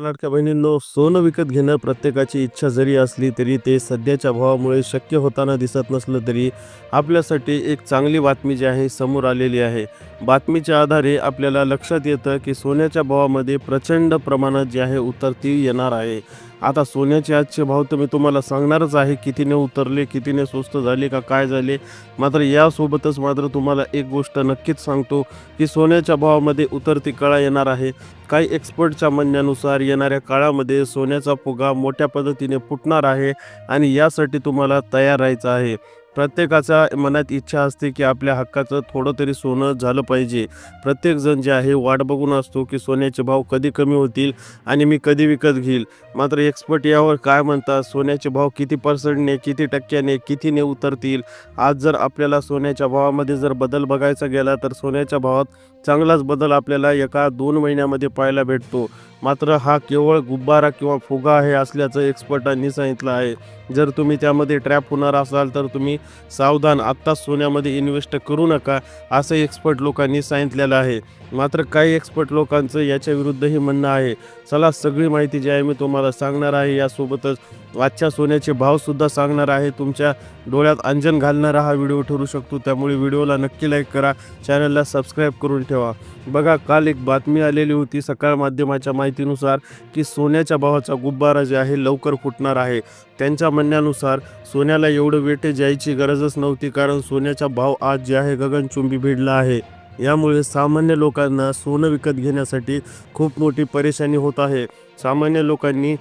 लाडक्या बहिणींनो सोनं विकत घेणं प्रत्येकाची इच्छा जरी असली तरी ते सध्याच्या भावामुळे शक्य होताना दिसत नसलं तरी आपल्यासाठी एक चांगली बातमी जी आहे समोर आलेली आहे. बातमीच्या आधारे आपल्याला लक्षात येतं की सोन्याच्या भावामध्ये प्रचंड प्रमाणात जे आहे उतरती येणार आहे. आता सोन्याचे आजचे भाव तर मी तुम्हाला सांगणारच आहे. कितीने उतरले कितीने स्वस्त झाले का काय झाले? मात्र यासोबतच मात्र तुम्हाला एक गोष्ट नक्कीच सांगतो की सोन्याच्या भावामध्ये उतरती कळा येणार आहे. काही एक्सपर्टच्या म्हणण्यानुसार येणाऱ्या काळामध्ये सोन्याचा फुगा मोठ्या पद्धतीने फुटणार आहे आणि यासाठी तुम्हाला तयार राहायचं आहे. प्रत्येकाचा मनात इच्छा असते की आपल्या हक्काचं थोडं तरी सोनं झालं पाहिजे. प्रत्येकजण जे आहे वाट बघून असतो की सोन्याचे भाव कधी कमी होतील आणि मी कधी विकत घेईल. मात्र एक्सपर्ट यावर काय म्हणतात सोन्याचे भाव किती पर्सेंटने किती टक्क्याने कितीने उतरतील? आज जर आपल्याला सोन्याच्या भावामध्ये जर बदल बघायचा गेला तर सोन्याच्या भावात चांगलाच बदल आपल्याला एका दोन महिन्यामध्ये पाहायला भेटतो. मात्र हा केवळ गुब्बारा किंवा फुगा आहे असल्याचं एक्सपर्टांनी सांगितलं आहे. जर तुम्ही त्यामध्ये ट्रॅप होणार असाल तर तुम्ही सावधान आत्ताच सोन्यामध्ये इन्व्हेस्ट करू नका असं एक्सपर्ट लोकांनी सांगितलेलं आहे. मात्र काही एक्सपर्ट लोकांचं याच्या विरुद्धही म्हणणं आहे. चला सगळी माहिती जी आहे मी तुम्हाला सांगणार आहे. यासोबतच आजच्या सोन्याचे भावसुद्धा सांगणार आहे. तुमच्या डोळ्यात अंजन घालणारा हा व्हिडिओ ठरू शकतो. त्यामुळे व्हिडिओला नक्की लाईक करा. चॅनलला सबस्क्राईब करून ठेवा. बघा काल एक बातमी आलेली होती सकाळ माध्यमाच्या माहितीनुसार की सोन्याच्या भावाचा गुब्बारा जे आहे लवकर फुटणार आहे. त्यांच्या म्हणण्यानुसार सोन्याला एवढं वेटेज यायची गरजच नव्हती कारण सोन्याचा भाव आज जे आहे गगनचुंबी भिडला आहे. यामुळे सामान्य लोकांना सोनं विकत घेण्यासाठी खूप मोठी परेशानी होत आहे. सामान्य लोकांनी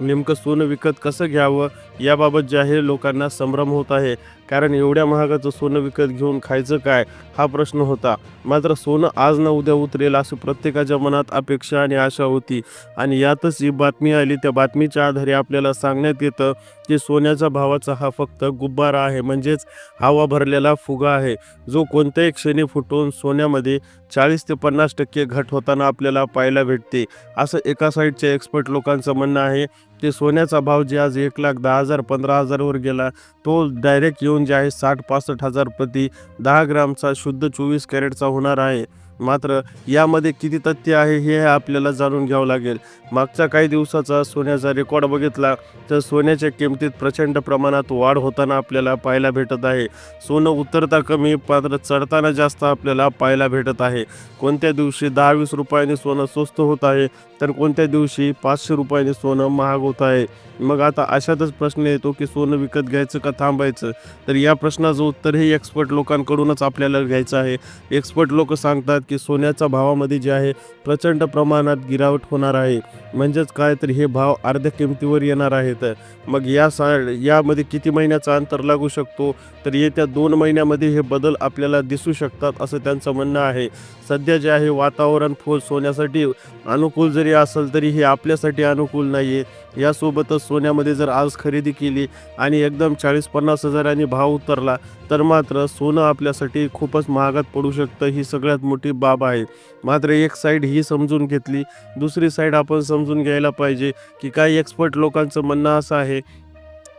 नेमकं सोनं विकत कसं घ्यावं याबाबत जे आहे लोकांना संभ्रम होत आहे. कारण एवढ्या महागाचं सोनं विकत घेऊन खायचं काय? हा प्रश्न होता. मात्र सोनं आज ना उद्या उतरेल असं प्रत्येकाच्या मनात अपेक्षा आणि आशा होती. आणि यातच ही बातमी आली त्या बातमीच्या आधारे आपल्याला सांगण्यात येतं की सोन्याचा भावाचा हा फक्त गुब्बारा आहे. म्हणजेच हवा भरलेला फुगा आहे. जो कोणत्याही क्षणी फुटून सोन्यामध्ये चाळीस ते पन्नास टक्के घट होताना आपल्याला पाहायला भेटते. असं एका साईडच्या एक्सपर्ट लोकांचं म्हणणं आहे ते सोन्याचा भाव जे आज एक लाख दहा हजार पंधरा हजारवर गेला तो डायरेक्ट येऊन जे आहे साठ पासष्ट हजार प्रति दहा ग्रामचा शुद्ध चोवीस कॅरेटचा होणार आहे. मात्र यामध्ये किती तथ्य आहे हे आपल्याला जाणून घ्यावं लागेल. मागच्या काही दिवसाचा सोन्याचा रेकॉर्ड बघितला तर सोन्याच्या किमतीत प्रचंड प्रमाणात वाढ होताना आपल्याला पाहायला भेटत आहे. सोनं उतरता कमी मात्र चढताना जास्त आपल्याला पाहायला भेटत आहे. कोणत्या दिवशी दहा वीस रुपयाने सोनं स्वस्त होत आहे तर कोणत्या दिवशी पाचशे रुपयाने सोनं महाग होत आहे? मग आता अशातच प्रश्न येतो की सोनं विकत घ्यायचं का थांबायचं? तर या प्रश्नाचं उत्तर हे एक्सपर्ट लोकांकडूनच आपल्याला घ्यायचं आहे. एक्सपर्ट लोक सांगतात की सोन्याच्या भावामध्ये जे आहे प्रचंड प्रमाणात गिरावट होणार आहे. म्हणजेच काय तर हे भाव अर्ध्या किमतीवर येणार आहेत. मग या सा यामध्ये किती महिन्याचा अंतर लागू शकतो? तर येत्या दोन महिन्यामध्ये हे बदल आपल्याला दिसू शकतात असं त्यांचं म्हणणं आहे. सध्या जे आहे वातावरण फुल सोन्यासाठी अनुकूल जरी असेल तरी हे आपल्यासाठी अनुकूल नाही आहे यासोबतच सोन्यामध्ये जर आज खरेदी केली आणि एकदम चाळीस पन्नास हजारांनी भाव उतरला तर मात्र सोनं आपल्यासाठी खूपच महागात पडू शकतं ही सगळ्यात मोठी बाब आहे. मात्र एक साईड ही समजून घेतली दुसरी साईड आपण समजून घ्यायला पाहिजे की काही एक्सपर्ट लोकांचं म्हणणं असं आहे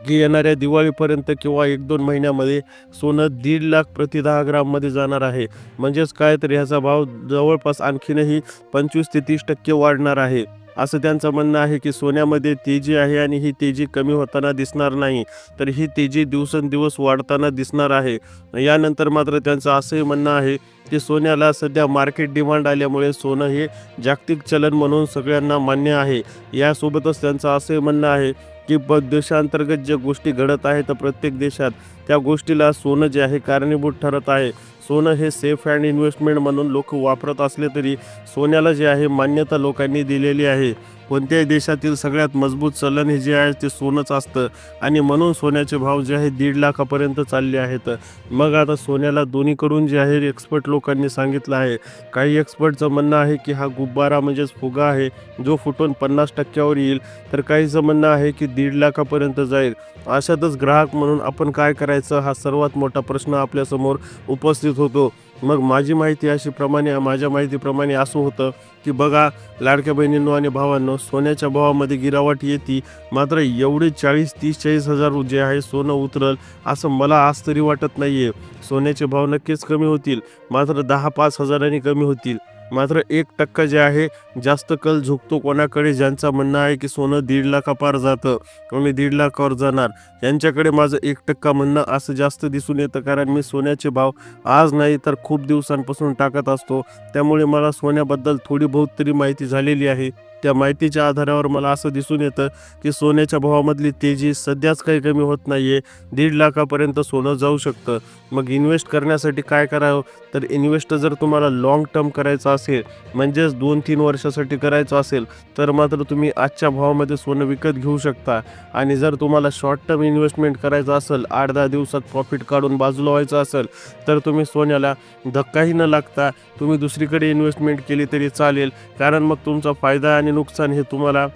की येणाऱ्या दिवाळीपर्यंत किंवा एक दोन महिन्यामध्ये सोनं दीड लाख प्रति दहा ग्राममध्ये जाणार आहे. म्हणजेच काय तर ह्याचा भाव जवळपास आणखीनही पंचवीस ते तीस टक्के वाढणार आहे. असं त्यांचं म्हणणं आहे की सोन्यामध्ये तेजी आहे आणि ही तेजी कमी होताना दिसणार नाही तर ही तेजी दिवसेंदिवस वाढताना दिसणार आहे. यानंतर मात्र त्यांचं असंही म्हणणं आहे की सोन्याला सध्या मार्केट डिमांड आल्यामुळे सोनं हे जागतिक चलन म्हणून सगळ्यांना मान्य आहे. यासोबतच त्यांचं असंही म्हणणं आहे की ब देशांतर्गत ज्या गोष्टी घडत आहेत तर प्रत्येक देशात त्या गोष्टीला सोनं जे आहे कारणीभूत ठरत आहे. सोनं हे सेफ अँड इन्व्हेस्टमेंट म्हणून लोक वापरत असले तरी सोन्याला जे आहे मान्यता लोकांनी दिलेली आहे. कोणत्याही देशातील सगळ्यात मजबूत चलन हे जे आहे ते सोनंच असतं. आणि म्हणून सोन्याचे भाव जे आहे दीड लाखापर्यंत चालले आहेत. मग आता सोन्याला दोन्हीकडून जे आहे एक्सपर्ट लोकांनी सांगितलं आहे. काही एक्सपर्टचं म्हणणं आहे की हा गुब्बारा म्हणजेच फुगा आहे जो फुटून पन्नास टक्क्यावर येईल. तर काहीचं म्हणणं आहे की दीड लाखापर्यंत जाईल. अशातच ग्राहक म्हणून आपण काय करायचं हा सर्वात मोठा प्रश्न आपल्यासमोर उपस्थित होतो. मग माझी माहिती अशी प्रमाणे माझ्या माहितीप्रमाणे असं होतं की बघा लाडक्या बहिणींनो आणि भावांनो सोन्याच्या भावामध्ये गिरावट येते मात्र एवढे चाळीस तीस चाळीस हजार जे आहे सोनं उतरल असं मला आज तरी वाटत नाही आहे सोन्याचे भाव नक्कीच कमी होतील मात्र दहा पाच हजारांनी कमी होतील. मात्र एक टक्का जे आहे जास्त कल झुकतो कोणाकडे? ज्यांचं म्हणणं आहे की सोनं दीड लाखापार जातं किंवा मी दीड लाखावर जाणार. यांच्याकडे माझं एक टक्का म्हणणं असं जास्त दिसून येतं कारण मी सोन्याचे भाव आज नाही तर खूप दिवसांपासून टाकत असतो. त्यामुळे मला सोन्याबद्दल थोडी बहुत तरी माहिती झालेली आहे. त्या माहितीच्या आधारावर मला असं दिसून येतं की सोन्याच्या भावामधली तेजी सध्याच काही कमी होत नाही आहे दीड लाखापर्यंत सोनं जाऊ शकतं. मग इन्व्हेस्ट करण्यासाठी काय करावं? तर इन्व्हेस्ट जर तुम्हाला लाँग टर्म करायचं असेल म्हणजेच दोन तीन वर्षासाठी करायचं असेल तर मात्र तुम्ही आजच्या भावामध्ये सोनं विकत घेऊ शकता. आणि जर तुम्हाला शॉर्ट टर्म इन्व्हेस्टमेंट करायचं असेल आठ दहा दिवसात प्रॉफिट काढून बाजूला व्हायचं असेल तर तुम्ही सोन्याला धक्काही न लागता तुम्ही दुसरीकडे इन्व्हेस्टमेंट केली तरी चालेल. कारण मग तुमचा फायदा आणि नुकसान हे तुम्हाला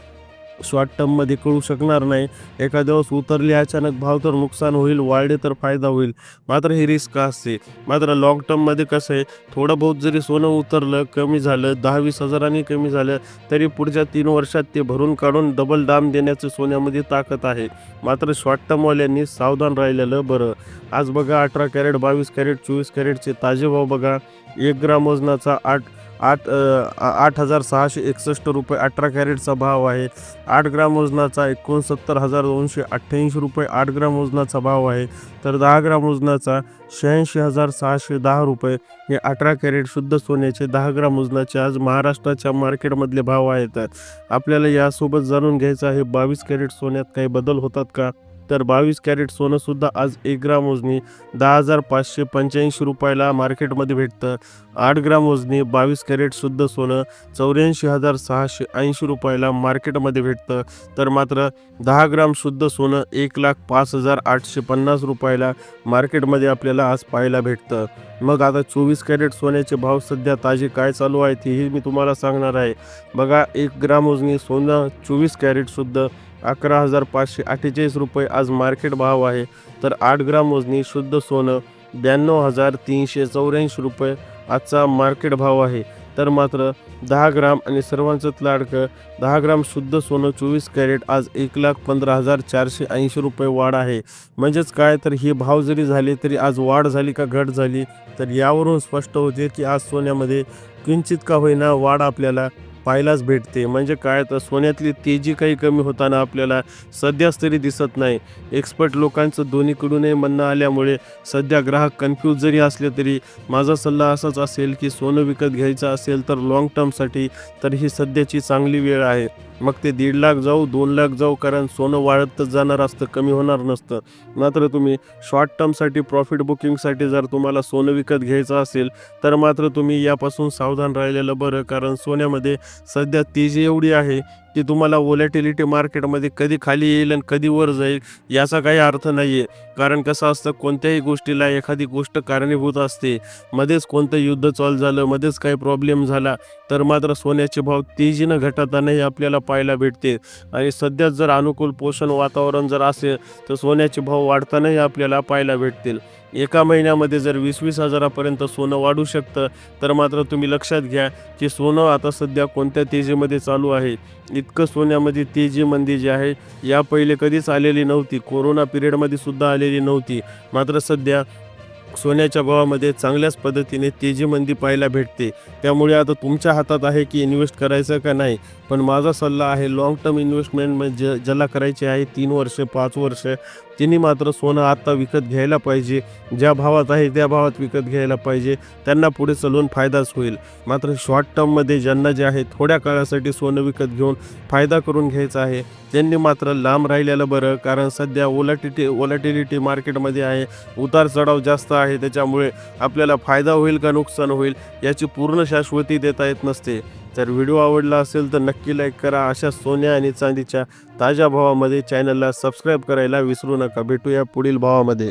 शॉर्ट टर्ममध्ये कळू शकणार नाही. एखाद्या दिवस उतरले अचानक भाव तर नुकसान होईल वाढले तर फायदा होईल. मात्र ही रिस्क असते. मात्र लॉंग टर्ममध्ये कसं आहे थोडं बहुत जरी सोनं उतरलं कमी झालं दहा वीस हजारांनी कमी झालं तरी पुढच्या तीन वर्षात ते भरून काढून डबल दाम देण्याचं सोन्यामध्ये ताकद आहे. मात्र शॉर्ट टर्मवाल्यांनी सावधान राहिलेलं बरं. आज बघा अठरा कॅरेट बावीस कॅरेट चोवीस कॅरेटचे ताजे भाव बघा. एक ग्राम वजनाचा आठ आठ आठ हजार सहाशे एकसष्ट रुपये अठरा कॅरेटचा भाव आहे. आठ ग्राम वजनाचा एकोणसत्तर हजार दोनशे अठ्ठ्याऐंशी रुपये आठ ग्राम वजनाचा भाव आहे. तर दहा ग्राम वजनाचा शहाऐंशी हजार सहाशे दहा रुपये हे अठरा कॅरेट शुद्ध सोन्याचे दहा ग्राम वजनाचे आज महाराष्ट्राच्या मार्केटमधले भाव आहेत. आपल्याला यासोबत जाणून घ्यायचं आहे बावीस कॅरेट सोन्यात काही बदल होतात का? तर बावीस कॅरेट सोनंसुद्धा आज एक ग्राम वजनी दहा हजार पाचशे पंच्याऐंशी रुपयाला मार्केटमध्ये भेटतं. आठ ग्राम वजनी बावीस कॅरेटसुद्धा सोनं चौऱ्याऐंशी हजार सहाशे ऐंशी रुपयाला मार्केटमध्ये भेटतं. तर मात्र दहा ग्राम शुद्ध सोनं एक लाख पाच हजार आठशे पन्नास रुपयाला मार्केटमध्ये आपल्याला आज पाहायला भेटतं. मग आता चोवीस कॅरेट सोन्याचे भाव सध्या ताजे काय चालू आहेत हेही मी तुम्हाला सांगणार आहे. बघा एक ग्राम वजनी सोनं चोवीस कॅरेटसुद्धा अकरा हजार पाचशे अठ्ठेचाळीस रुपये आज मार्केट भाव आहे. तर आठ ग्राम वजनी शुद्ध सोनं ब्याण्णव हजार तीनशे चौऱ्याऐंशी रुपये आजचा मार्केट भाव आहे. तर मात्र दहा ग्राम आणि सर्वांचंच लाडकं दहा ग्राम शुद्ध सोनं चोवीस कॅरेट आज एक लाख पंधरा हजार चारशे ऐंशी रुपये वाढ आहे. म्हणजेच काय? तर हे भाव जरी झाले तरी आज वाढ झाली का घट झाली? तर यावरून स्पष्ट होते की आज सोन्यामध्ये किंचित का होईना वाढ आपल्याला पाहायलाच भेटते. म्हणजे काय तर सोन्यातली तेजी काही कमी होताना आपल्याला सध्याच तरी दिसत नाही. एक्सपर्ट लोकांचं दोन्हीकडूनही म्हणणं आल्यामुळे सध्या ग्राहक कन्फ्यूज जरी असले तरी माझा सल्ला असाच असेल की सोनं विकत घ्यायचं असेल तर लाँग टर्मसाठी तर ही सध्याची चांगली वेळ आहे. मग ते दीड लाख जाऊ दोन लाख जाऊ कारण सोनं वाढतच जाणार असतं कमी होणार नसतं. मात्र तुम्ही शॉर्ट टर्मसाठी प्रॉफिट बुकिंगसाठी जर तुम्हाला सोनं विकत घ्यायचं असेल तर मात्र तुम्ही यापासून सावधान राहिलेलं बरं कारण सोन्यामध्ये सध्या तेजी एवढी आहे की तुम्हाला वोलॅटिलिटी मार्केटमध्ये कधी खाली येईल आणि कधी वर जाईल याचा काही अर्थ नाही आहे कारण कसं असतं कोणत्याही गोष्टीला एखादी गोष्ट कारणीभूत असते. मध्येच कोणतं युद्ध चालू झालं मध्येच काही प्रॉब्लेम झाला तर मात्र सोन्याचे भाव तेजीनं घटतानाही आपल्याला पाहायला भेटते. आणि सध्या जर अनुकूल पोषण वातावरण जर असेल तर सोन्याचे भाव वाढतानाही आपल्याला पाहायला भेटतील. एका महिन्यामध्ये जर वीस वीस हजारापर्यंत सोनं वाढू शकतं तर मात्र तुम्ही लक्षात घ्या की सोनं आता सध्या कोणत्या तेजीमध्ये चालू आहे. इतकं सोन्यामध्ये तेजी मंदी जी आहे या पहिले कधीच आलेली नव्हती. कोरोना पिरियडमध्ये सुद्धा आलेली नव्हती. मात्र सध्या सोन्याच्या भावामध्ये चांगल्याच पद्धतीने तेजी मंदी पाहायला भेटते. त्यामुळे आता तुमच्या हातात आहे की इन्व्हेस्ट करायचं का नाही? पण माझा सल्ला आहे लाँग टर्म इन्व्हेस्टमेंट म्हणजे ज्याला करायची आहे तीन वर्ष पाच वर्ष त्यांनी मात्र सोनं आत्ता विकत घ्यायला पाहिजे. ज्या भावात आहे त्या भावात विकत घ्यायला पाहिजे. त्यांना पुढे चालून फायदाच होईल. मात्र शॉर्ट टर्ममध्ये ज्यांना जे आहे थोड्या काळासाठी सोनं विकत घेऊन फायदा करून घ्यायचा आहे त्यांनी मात्र लांब राहिलेलं बरं. कारण सध्या ओलाटिटी ओलाटिलिटी मार्केटमध्ये आहे. उतार चढाव जास्त आहे त्याच्यामुळे आपल्याला फायदा होईल का नुकसान होईल याची पूर्ण शाश्वती देता येत नसते. तर व्हिडिओ आवडला असेल तर नक्की लाईक करा. अशा सोन्या आणि चांदीच्या ताज्या भावामध्ये चॅनलला सबस्क्राईब करायला विसरू नका. भेटूया पुढील भावामध्ये.